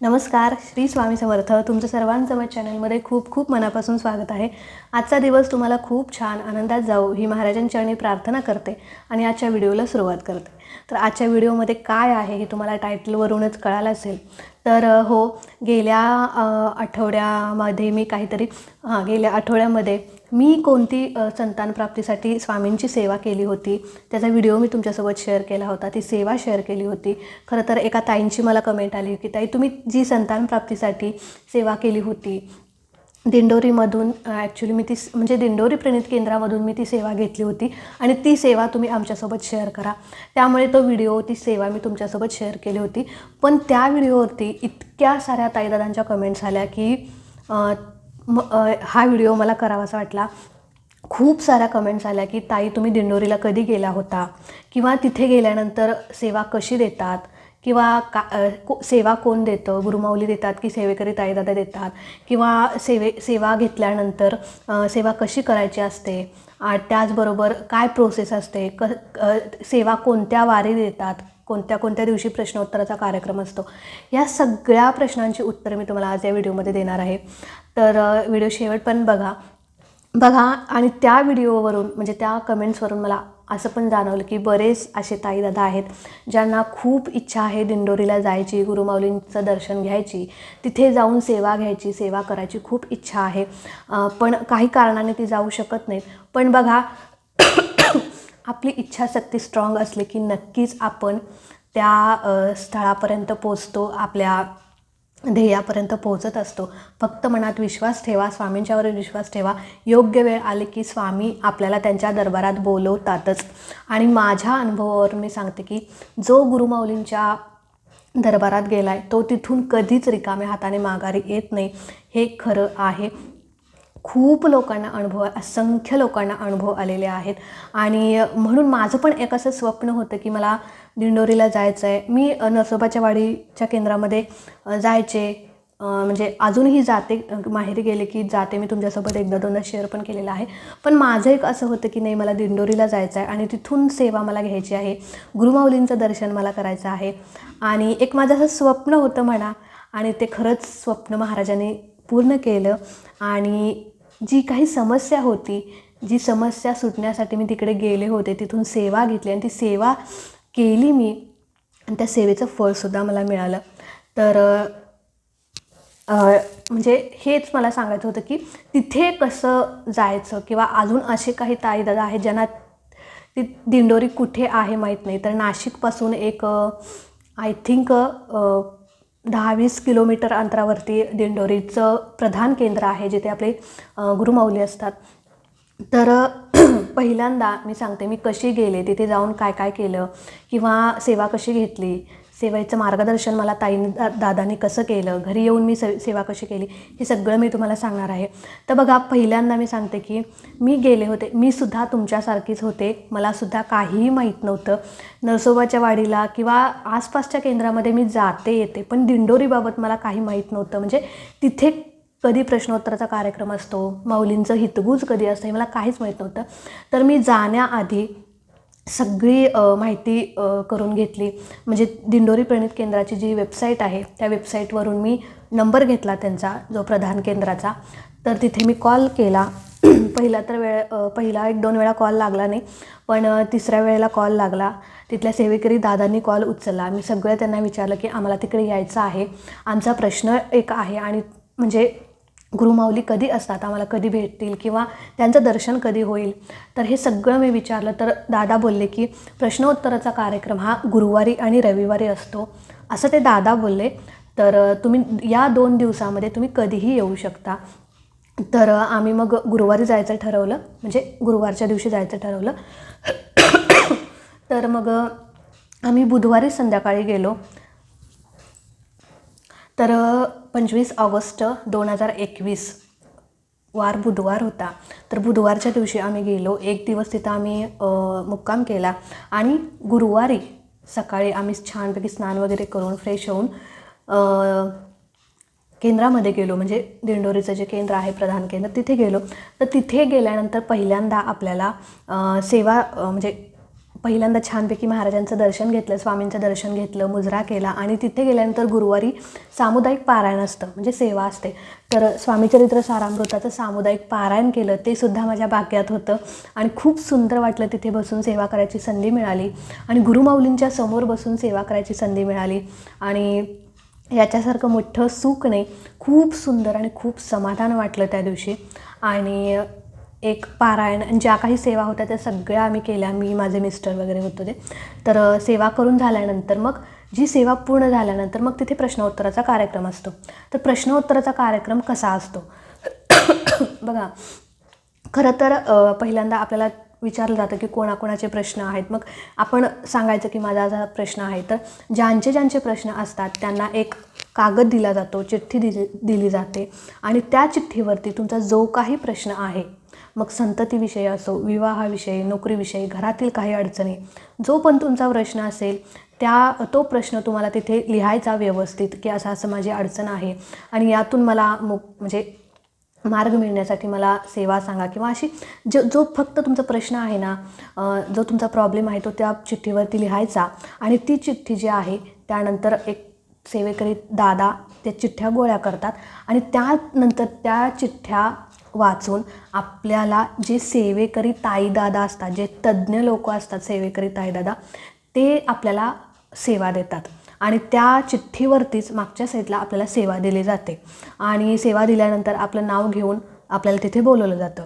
नमस्कार श्री स्वामी समर्थ. तुमचं सर्वांचं माझ्या चॅनलमध्ये खूप खूप मनापासून स्वागत आहे. आजचा दिवस तुम्हाला खूप छान आनंदात जाऊ ही महाराजांच्या चरणी प्रार्थना करते आणि आजच्या व्हिडिओला सुरुवात करते. तर आजच्या व्हिडिओमध्ये काय आहे हे तुम्हाला टायटलवरूनच कळालं असेल. तर हो गेल्या आठवड्यामध्ये मी काहीतरी हां गेल्या आठवड्यामध्ये मी कोणती संतानप्राप्तीसाठी संतान प्राप्तीसाठी स्वामींची सेवा केली होती त्याचा व्हिडिओ मी तुमच्यासोबत शेअर केला होता ती सेवा शेअर केली होती. खरं तर एका ताईंची मला कमेंट आली की ताई तुम्ही जी संतान प्राप्तीसाठी सेवा केली होती दिंडोरीमधून ॲक्च्युली मी ती म्हणजे दिंडोरी प्रणित केंद्रामधून मी ती सेवा घेतली होती आणि ती सेवा तुम्ही आमच्यासोबत शेअर करा. त्यामुळे तो व्हिडिओ ती सेवा मी तुमच्यासोबत शेअर केली होती. पण त्या व्हिडिओवरती इतक्या साऱ्या ताईदादांच्या कमेंट्स आल्या की अं, म हा व्हिडिओ मला करावासा वाटला. खूप साऱ्या कमेंट्स आल्या की ताई तुम्ही दिंडोरीला कधी गेला होता? किंवा तिथे गेल्यानंतर सेवा कशी देतात? किंवा का को सेवा कोण देतं? गुरुमाऊली देतात की सेवेकरी ताईदादा देतात? किंवा सेवे सेवा घेतल्यानंतर सेवा कशी करायची असते? आ, त्याचबरोबर काय प्रोसेस असते? क सेवा कोणत्या वारी देतात? कोणत्या कोणत्या दिवशी प्रश्नोत्तराचा कार्यक्रम असतो? या सगळ्या प्रश्नांची उत्तरं मी तुम्हाला आज या व्हिडिओमध्ये देणार आहे. तर व्हिडिओ शेवट पण बघा. बघा आणि त्या व्हिडिओवरून म्हणजे त्या कमेंट्सवरून मला असं पण जाणवलं की बरेच असे ताईदादा आहेत ज्यांना खूप इच्छा आहे दिंडोरीला जायची गुरुमाऊलींचं दर्शन घ्यायची. तिथे जाऊन सेवा घ्यायची सेवा करायची खूप इच्छा आहे. पण काही कारणाने ती जाऊ शकत नाहीत. पण बघा आपली इच्छाशक्ती स्ट्रॉंग असली की नक्कीच आपण त्या स्थळापर्यंत पोचतो आपल्या ध्येयापर्यंत पोहोचत असतो. फक्त मनात विश्वास ठेवा स्वामींच्यावर विश्वास ठेवा. योग्य वेळ आली की स्वामी आपल्याला त्यांच्या दरबारात बोलवतातच. आणि माझ्या अनुभवावर मी सांगते की जो गुरुमाऊलींच्या दरबारात गेला आहे तो तिथून कधीच रिकाम्या हाताने माघारी येत नाही. हे खरं आहे. खूप लोकांना अनुभव असंख्य लोकांना अनुभव आलेले आहेत. आणि म्हणून माझं पण एक असं स्वप्न होतं की मला दिंडोरीला जायचं आहे मी नरसोबाच्या वाडीच्या केंद्रामध्ये जायचे. म्हणजे अजूनही जाते माहेरी गेले की जाते. मी तुमच्यासोबत एकदा दोनदा शेअर पण केलेलं आहे. पण माझं एक असं होतं की नाही मला दिंडोरीला जायचं आहे आणि तिथून सेवा मला घ्यायची आहे. गुरुमाऊलींचं दर्शन मला करायचं आहे. आणि एक माझं असं स्वप्न होतं म्हणा. आणि ते खरंच स्वप्न महाराजांनी पूर्ण केलं. आणि जी काही समस्या होती जी समस्या सुटण्यासाठी मी तिकडे गेले होते तिथून सेवा घेतली आणि ती सेवा केली मी. आणि त्या सेवेचं फळसुद्धा मला मिळालं. तर म्हणजे हेच मला सांगायचं होतं की तिथे कसं जायचं किंवा अजून असे काही ताईदादा आहेत ज्यांना ती दिंडोरी कुठे आहे माहीत नाही. तर नाशिकपासून एक आय थिंक दहा वीस किलोमीटर अंतरावरती दिंडोरीचं प्रधान केंद्र आहे जिथे आपले गुरुमाऊली असतात. तर पहिल्यांदा मी सांगते मी कशी गेले तिथे जाऊन काय काय केलं किंवा सेवा कशी घेतली सेवेचं मार्गदर्शन मला ताईंनी दा दादांनी कसं केलं घरी येऊन मी से सेवा कशी केली हे सगळं मी तुम्हाला सांगणार आहे. तर बघा पहिल्यांदा मी सांगते की मी गेले होते मी सुद्धा तुमच्यासारखीच होते. मला सुद्धा काहीही माहीत नव्हतं. नरसोबाच्या वाडीला किंवा आसपासच्या केंद्रामध्ये मी जाते येते पण दिंडोरीबाबत मला काही माहीत नव्हतं. म्हणजे तिथे कधी प्रश्नोत्तराचा कार्यक्रम असतो माऊलींचं हितगुज कधी असतं हे मला काहीच माहीत नव्हतं. तर मी जाण्याआधी सगळी माहिती करून घेतली. म्हणजे दिंडोरी प्रणित केंद्राची जी वेबसाईट आहे त्या वेबसाईटवरून मी नंबर घेतला त्यांचा जो प्रधान केंद्राचा. तर तिथे मी कॉल केला. पहिला तर वेळ पहिला एक दोन वेळा कॉल लागला नाही पण तिसऱ्या वेळेला कॉल लागला. तिथल्या सेवेकरी दादांनी कॉल उचलला. मी सगळं त्यांना विचारलं की आम्हाला तिकडे यायचं आहे. आमचा प्रश्न एक आहे आणि म्हणजे गुरुमाऊली कधी असतात आम्हाला कधी भेटतील किंवा त्यांचं दर्शन कधी होईल? तर हे सगळं मी विचारलं. तर दादा बोलले की प्रश्नोत्तराचा कार्यक्रम हा गुरुवारी आणि रविवारी असतो. असं ते दादा बोलले. तर तुम्ही या दोन दिवसामध्ये तुम्ही कधीही येऊ शकता. तर आम्ही मग गुरुवारी जायचं ठरवलं. म्हणजे गुरुवारच्या दिवशी जायचं ठरवलं. तर मग आम्ही बुधवारी संध्याकाळी गेलो. तर पंचवीस ऑगस्ट दोन हजार एकवीस वार बुधवार होता. तर बुधवारच्या दिवशी आम्ही गेलो. एक दिवस तिथं आम्ही मुक्काम केला आणि गुरुवारी सकाळी आम्ही छानपैकी स्नान वगैरे करून फ्रेश होऊन केंद्रामध्ये गेलो. म्हणजे दिंडोरीचं जे केंद्र आहे प्रधान केंद्र तिथे गेलो. तर तिथे गेल्यानंतर पहिल्यांदा आपल्याला सेवा म्हणजे पहिल्यांदा छानपैकी महाराजांचं दर्शन घेतलं स्वामींचं दर्शन घेतलं मुजरा केला आणि तिथे गेल्यानंतर गुरुवारी सामुदायिक पारायण असतं म्हणजे सेवा असते. तर स्वामीचरित्र सारामृताचं सामुदायिक पारायण केलं ते सुद्धा माझ्या भाग्यात होतं आणि खूप सुंदर वाटलं तिथे बसून सेवा करायची संधी मिळाली आणि गुरुमाऊलींच्या समोर बसून सेवा करायची संधी मिळाली आणि याच्यासारखं मोठं सुख नाही खूप सुंदर आणि खूप समाधान वाटलं त्या दिवशी. आणि एक पारायण आणि ज्या काही सेवा होत्या त्या सगळ्या आम्ही केल्या. मी माझे मिस्टर वगैरे होतो ते तर सेवा करून झाल्यानंतर मग जी सेवा पूर्ण झाल्यानंतर मग तिथे प्रश्नोत्तराचा कार्यक्रम असतो. तर प्रश्नोत्तराचा कार्यक्रम कसा असतो? बघा खरं तर पहिल्यांदा आपल्याला विचारलं जातं की कोणाकोणाचे प्रश्न आहेत. मग आपण सांगायचं की माझा असा प्रश्न आहे. तर ज्यांचे ज्यांचे प्रश्न असतात त्यांना एक कागद दिला जातो चिठ्ठी दिली दिली जाते. आणि त्या चिठ्ठीवरती तुमचा जो काही प्रश्न आहे मग संततीविषयी असो विवाहाविषयी नोकरीविषयी घरातील काही अडचणी जो पण तुमचा प्रश्न असेल त्या तो प्रश्न तुम्हाला तिथे लिहायचा व्यवस्थित की असं असं माझी अडचण आहे आणि यातून मला मु म्हणजे मार्ग मिळण्यासाठी मला सेवा सांगा किंवा अशी जो जो फक्त तुमचा प्रश्न आहे ना जो तुमचा प्रॉब्लेम आहे तो त्या चिठ्ठीवरती लिहायचा आणि ती चिठ्ठी जी आहे त्यानंतर एक सेवेकरी दादा त्या चिठ्ठ्या गोळ्या करतात आणि त्यानंतर त्या चिठ्ठ्या वाचून आपल्याला जे सेवेकरी ताईदादा असतात जे तज्ज्ञ लोक असतात सेवेकरी ताईदादा ते आपल्याला सेवा देतात. आणि त्या चिठ्ठीवरतीच मागच्या साईडला आपल्याला सेवा दिली जाते. आणि सेवा दिल्यानंतर आपलं नाव घेऊन आपल्याला तिथे बोलवलं जातं.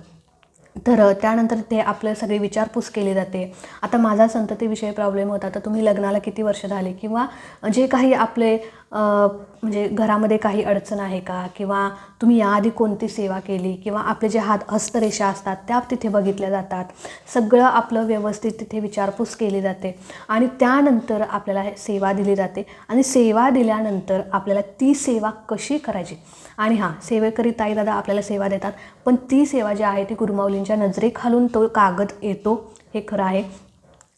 तर त्यानंतर ते आपलं सगळे विचारपूस केली जाते. आता माझा संततीविषयी प्रॉब्लेम होता. तर तुम्ही लग्नाला किती वर्ष झाले? किंवा जे काही आपले म्हणजे घरामध्ये काही अडचण आहे का? किंवा तुम्ही याआधी कोणती सेवा केली? किंवा आपले जे हात हस्तरेषा असतात त्या तिथे बघितल्या जातात. सगळं आपलं व्यवस्थित तिथे विचारपूस केली जाते. आणि त्यानंतर आपल्याला हे सेवा दिली जाते. आणि सेवा दिल्यानंतर आपल्याला ती सेवा कशी करायची? आणि हां सेवेकरी ताईदादा आपल्याला सेवा देतात. पण ती सेवा जी आहे ती गुरुमाऊलींच्या नजरेखालून तो कागद येतो हे खरं आहे.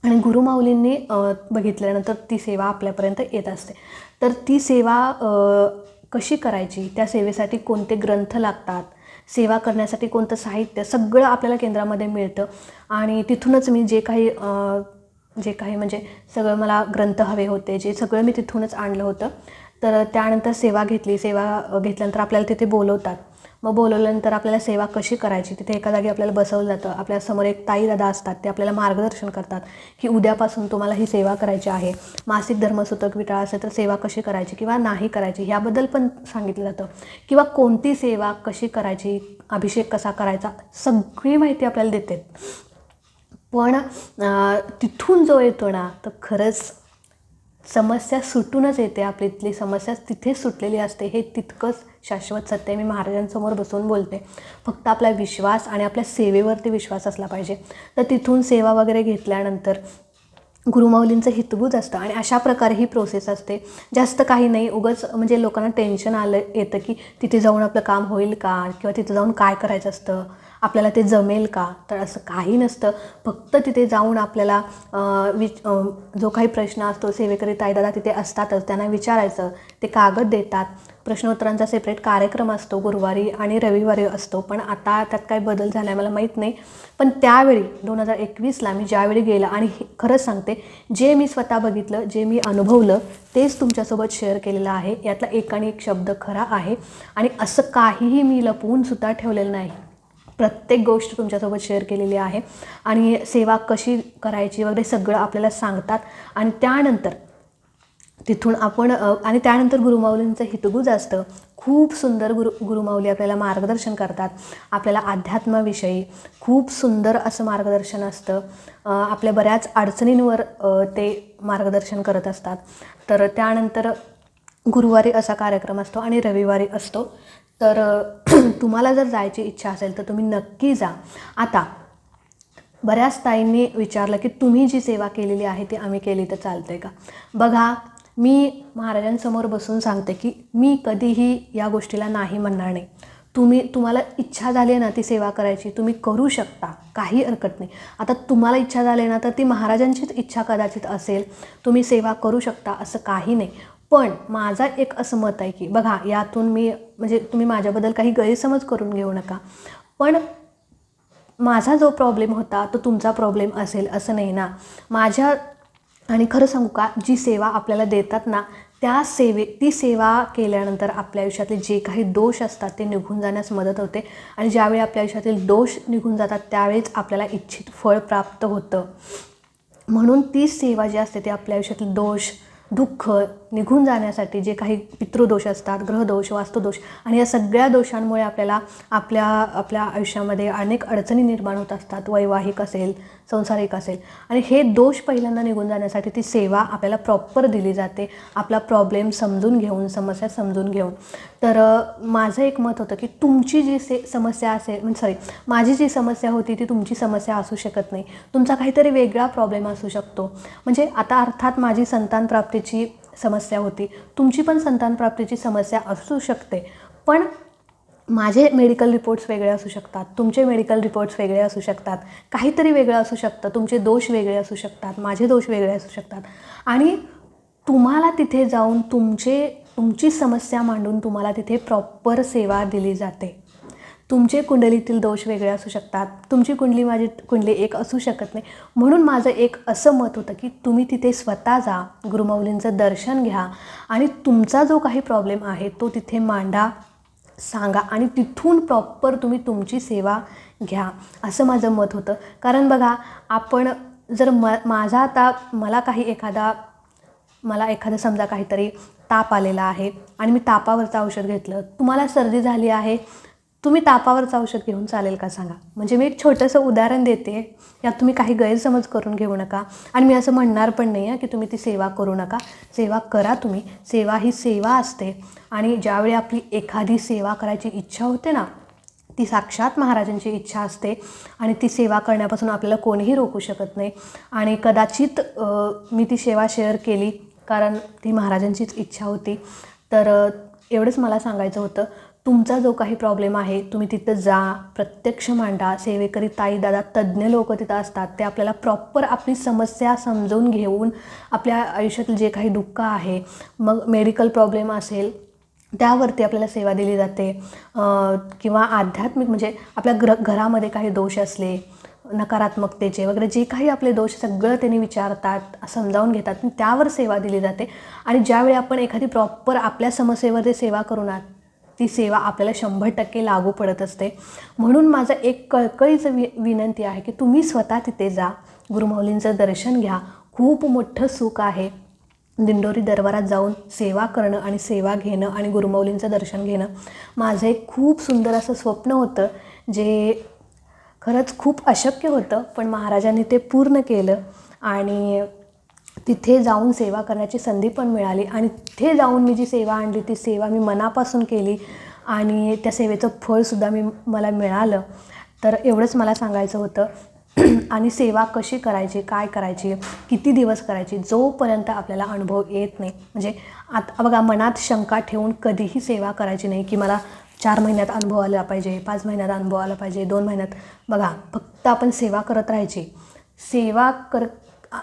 आणि गुरुमाऊलींनी बघितल्यानंतर ती सेवा आपल्यापर्यंत येत असते. तर ती सेवा कशी करायची? त्या सेवेसाठी कोणते ग्रंथ लागतात? सेवा करण्यासाठी कोणतं साहित्य? सगळं आपल्याला केंद्रामध्ये मिळतं. आणि तिथूनच मी जे काही जे काही म्हणजे सगळं मला ग्रंथ हवे होते जे सगळं मी तिथूनच आणलं होतं. तर त्यानंतर सेवा घेतली. सेवा घेतल्यानंतर आपल्याला तिथे बोलवतात. मग बोलवल्यानंतर आपल्याला सेवा कशी करायची? तिथे एका जागी आपल्याला बसवलं जातं. आपल्यासमोर एक ताई दादा असतात. ते आपल्याला मार्गदर्शन करतात की उद्यापासून तुम्हाला ही सेवा करायची आहे. मासिक धर्मसूतक विटाळा असेल तर सेवा कशी करायची किंवा नाही करायची ह्याबद्दल पण सांगितलं जातं. किंवा कोणती सेवा कशी करायची? अभिषेक कसा करायचा? सगळी माहिती आपल्याला देते पण तिथून जो येतो ना तर खरंच समस्या सुटूनच येते आपली इथली समस्या तिथेच सुटलेली असते. हे तितकंच शाश्वत सत्य मी महाराजांसमोर बसून बोलते. फक्त आपला विश्वास आणि आपल्या सेवेवरती विश्वास असला पाहिजे. तर तिथून सेवा वगैरे घेतल्यानंतर गुरुमाऊलींचं हितगुज असतं आणि अशा प्रकारे ही प्रोसेस असते. जास्त काही नाही. उगाच म्हणजे लोकांना टेन्शन आलं येतं की तिथे जाऊन आपलं काम होईल का? किंवा तिथे जाऊन काय करायचं असतं? आपल्याला ते जमेल का? तर असं काही नसतं. फक्त तिथे जाऊन आपल्याला विच जो काही प्रश्न असतो सेवेकरी ताईदादा तिथे असतातच त्यांना विचारायचं. ते कागद देतात. प्रश्नोत्तरांचा सेपरेट कार्यक्रम असतो गुरुवारी आणि रविवारी असतो. पण आता त्यात काय बदल झाला आहे मला माहीत नाही. पण त्यावेळी दोन हजार एकवीसला मी ज्यावेळी गेलं आणि हे- खरंच सांगते जे मी स्वतः बघितलं जे मी अनुभवलं तेच तुमच्यासोबत शेअर केलेलं आहे. यातला एक आणि एक शब्द खरा आहे. आणि असं काहीही मी लपवून सुद्धा ठेवलेलं नाही. प्रत्येक गोष्ट तुमच्यासोबत शेअर केलेली आहे. आणि सेवा कशी करायची वगैरे सगळं आपल्याला सांगतात. आणि त्यानंतर तिथून आपण आणि त्यानंतर गुरुमाऊलींचं हितगुज असतं. खूप सुंदर गुरु गुरुमाऊली आपल्याला मार्गदर्शन करतात. आपल्याला अध्यात्माविषयी खूप सुंदर असं मार्गदर्शन असतं. आपल्या बऱ्याच अडचणींवर ते मार्गदर्शन करत असतात. तर त्यानंतर गुरुवारी असा कार्यक्रम असतो आणि रविवारी असतो. तर तुम्हाला जर जायची इच्छा असेल तर तुम्ही नक्की जा. आता बऱ्याच ताईंनी विचारलं की तुम्ही जी सेवा केलेली आहे ती आम्ही केली तर चालते का? बघा मी महाराजांसमोर बसून सांगते की मी कधीही या गोष्टीला नाही म्हणणार नाही. तुम्ही तुम्हाला इच्छा झाली आहे ना ती सेवा करायची तुम्ही करू शकता काही हरकत नाही. आता तुम्हाला इच्छा झाली ना तर ती महाराजांचीच इच्छा कदाचित असेल तुम्ही सेवा करू शकता असं काही नाही. पण माझा एक असं मत आहे की बघा यातून मी म्हणजे तुम्ही माझ्याबद्दल काही गैरसमज करून घेऊ नका. पण माझा जो प्रॉब्लेम होता तो तुमचा प्रॉब्लेम असेल असं नाही ना. माझ्या आणि खरं सांगू का जी सेवा आपल्याला देतात ना त्या सेवे ती सेवा केल्यानंतर आपल्या आयुष्यातले जे काही दोष असतात ते निघून जाण्यास मदत होते. आणि ज्यावेळी आपल्या आयुष्यातील दोष निघून जातात त्यावेळेच आपल्याला इच्छित फळ प्राप्त होतं. म्हणून ती सेवा जी असते ती आपल्या आयुष्यातील दोष दुःख निघून जाण्यासाठी जे काही पितृदोष असतात ग्रहदोष वास्तुदोष आणि या सगळ्या दोषांमुळे आपल्याला आपल्या आपल्या आयुष्यामध्ये अनेक अडचणी निर्माण होत असतात. वैवाहिक असेल संसारिक असेल. आणि हे दोष पहिल्यांदा निघून जाण्यासाठी ती सेवा आपल्याला प्रॉपर दिली जाते. आपला प्रॉब्लेम समजून घेऊन समस्या समजून घेऊन. तर माझं एक मत होतं की तुमची जी से समस्या असेल म्हणजे सॉरी माझी जी समस्या होती ती तुमची समस्या असू शकत नाही. तुमचा काहीतरी वेगळा प्रॉब्लेम असू शकतो. म्हणजे आता अर्थात माझी संतान प्राप्तीची समस्या होती. तुमची पण संतानप्राप्तीची समस्या असू शकते. पण माझे मेडिकल रिपोर्ट्स वेगळे असू शकतात. तुमचे मेडिकल रिपोर्ट्स वेगळे असू शकतात. काहीतरी वेगळं असू शकतं. तुमचे दोष वेगळे असू शकतात. माझे दोष वेगळे असू शकतात. आणि तुम्हाला तिथे जाऊन तुमचे तुमची समस्या मांडून तुम्हाला तिथे प्रॉपर सेवा दिली जाते. तुमचे कुंडलीतील दोष वेगळे असू शकतात. तुमची कुंडली माझी कुंडली एक असू शकत नाही. म्हणून माझं एक असं मत होतं की तुम्ही तिथे स्वतः जा गुरुमौलींचं दर्शन घ्या आणि तुमचा जो काही प्रॉब्लेम आहे तो तिथे मांडा सांगा आणि तिथून प्रॉपर तुम्ही तुमची सेवा घ्या. असं माझं मत होतं. कारण बघा आपण जर म माझा आता मला काही एखादा मला एखादं समजा काहीतरी ताप आलेला आहे आणि मी तापावरचं औषध घेतलं. तुम्हाला सर्दी झाली आहे तुम्ही तापावरचं औषध घेऊन चालेल का सांगा? म्हणजे मी एक छोटंसं उदाहरण देते. यात तुम्ही काही गैरसमज करून घेऊ नका. आणि मी असं म्हणणार पण नाही आहे की तुम्ही ती सेवा करू नका. सेवा करा तुम्ही. सेवा ही सेवा असते. आणि ज्यावेळी आपली एखादी सेवा करायची इच्छा होते ना ती साक्षात महाराजांची इच्छा असते. आणि ती सेवा करण्यापासून आपल्याला कोणीही रोखू शकत नाही. आणि कदाचित मी ती सेवा शेअर केली कारण ती महाराजांचीच इच्छा होती. तर एवढंच मला सांगायचं होतं तुमचा जो काही प्रॉब्लेम आहे तुम्ही तिथं जा प्रत्यक्ष मांडा सेवेकरी ताई दादा तज्ज्ञ लोक तिथं असतात ते आपल्याला प्रॉपर आपली समस्या समजून घेऊन आपल्या आयुष्यातील जे काही दुःख आहे मग मेडिकल प्रॉब्लेम असेल त्यावरती आपल्याला सेवा दिली जाते. किंवा आध्यात्मिक म्हणजे आपल्या ग्र घरामध्ये काही दोष असले नकारात्मकतेचे वगैरे जे काही आपले दोष सगळं त्यांनी विचारतात समजावून घेतात त्यावर सेवा दिली जाते. आणि ज्यावेळी आपण एखादी प्रॉपर आपल्या समस्येवरती सेवा करू ना ती सेवा आपल्याला शंभर टक्के लागू पडत असते. म्हणून माझं एक कळकळीचं वि विनंती आहे की तुम्ही स्वतः तिथे जा गुरुमौलींचं दर्शन घ्या. खूप मोठं सुख आहे दिंडोरी दरबारात जाऊन सेवा करणं आणि सेवा घेणं आणि गुरुमौलींचं दर्शन घेणं. माझं एक खूप सुंदर असं स्वप्न होतं जे खरंच खूप अशक्य होतं पण महाराजांनी ते पूर्ण केलं आणि तिथे जाऊन सेवा करण्याची संधी पण मिळाली. आणि तिथे जाऊन मी जी सेवा आणली ती सेवा मी मनापासून केली आणि त्या सेवेचं फळसुद्धा मी मला मिळालं. तर एवढंच मला सांगायचं होतं. आणि सेवा कशी करायची काय करायची किती दिवस करायची जोपर्यंत आपल्याला अनुभव येत नाही. म्हणजे आता बघा मनात शंका ठेवून कधीही सेवा करायची नाही की मला चार महिन्यात अनुभव आला पाहिजे पाच महिन्यात अनुभव आला पाहिजे दोन महिन्यात. बघा फक्त आपण सेवा करत राहायची. सेवा कर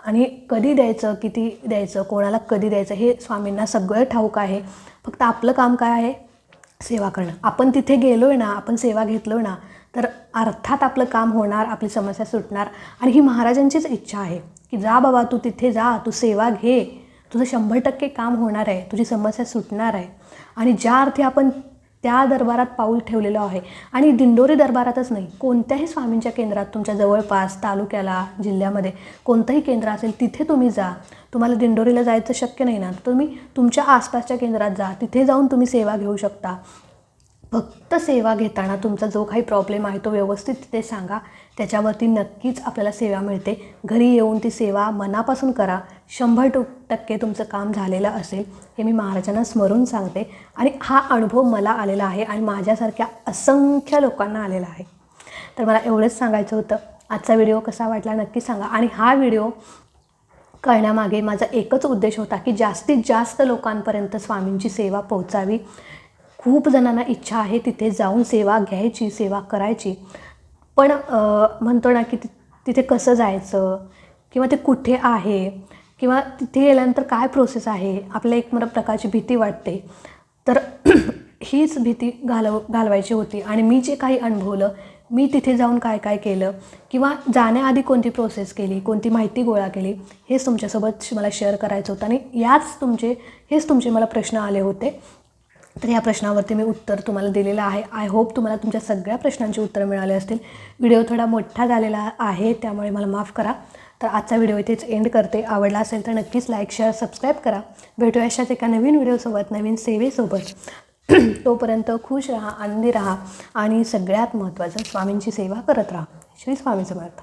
आणि कधी द्यायचं किती द्यायचं कोणाला कधी द्यायचं हे स्वामींना सगळं ठाऊक आहे. फक्त आपलं काम काय आहे? सेवा करणं. आपण तिथे गेलो आहे ना आपण सेवा घेतलो ना तर अर्थात आपलं काम होणार आपली समस्या सुटणार. आणि ही महाराजांचीच इच्छा आहे की जा बाबा तू तिथे जा तू सेवा घे. तुझं शंभर टक्के काम होणार आहे तुझी समस्या सुटणार आहे. आणि ज्या अर्थी आपण त्या दरबारात पाऊल ठेवलेलं आहे. आणि दिंडोरी दरबारातच नाही कोणत्याही स्वामींच्या केंद्रात तुमच्या जवळपास तालुक्याला जिल्ह्यामध्ये कोणतंही केंद्र असेल तिथे तुम्ही जा. तुम्हाला दिंडोरीला जायचं शक्य नाही ना. तुम्ही तुमच्या आसपासच्या केंद्रात जा. तिथे जाऊन तुम्ही सेवा घेऊ शकता. फक्त सेवा घेताना तुमचा जो काही प्रॉब्लेम आहे तो व्यवस्थित तिथे सांगा. त्याच्यावरती नक्कीच आपल्याला सेवा मिळते. घरी येऊन ती सेवा मनापासून करा. शंभर टू टक्के तुमचं काम झालेलं असेल हे मी महाराजांना स्मरून सांगते. आणि हा अनुभव मला आलेला आहे आणि माझ्यासारख्या असंख्य लोकांना आलेला आहे. तर मला एवढंच सांगायचं होतं. आजचा व्हिडिओ कसा वाटला नक्की सांगा. आणि हा व्हिडिओ करण्यामागे माझा एकच उद्देश होता की जास्तीत जास्त लोकांपर्यंत स्वामींची सेवा पोहोचावी. खूप जणांना इच्छा आहे तिथे जाऊन सेवा घ्यायची सेवा करायची. पण म्हणतो ना की ति तिथे कसं जायचं? किंवा ते कुठे आहे? किंवा तिथे गेल्यानंतर काय प्रोसेस आहे? आपल्या एक मला प्रकारची भीती वाटते. तर हीच भीती घालव घालवायची होती. आणि मी जे काही अनुभवलं मी तिथे जाऊन काय काय केलं? किंवा जाण्याआधी कोणती प्रोसेस केली? कोणती माहिती गोळा केली? हेच तुमच्यासोबत मला शेअर करायचं होतं. आणि याच तुमचे हेच तुमचे मला प्रश्न आले होते. तर या प्रश्नावरती मी उत्तर तुम्हाला दिलेलं आहे. आय होप तुम्हाला तुमच्या सगळ्या प्रश्नांची उत्तरं मिळाली असतील. व्हिडिओ थोडा मोठा झालेला आहे त्यामुळे मला माफ करा. तर आजचा व्हिडिओ इथेच एंड करते. आवडला असेल तर नक्कीच लाईक शेअर सबस्क्राईब करा. भेटूया अशाच एका नवीन व्हिडिओसोबत नवीन सेवेसोबत तोपर्यंत खुश राहा आनंदी राहा आणि सगळ्यात महत्त्वाचं स्वामींची सेवा करत राहा. श्री स्वामी समर्थ.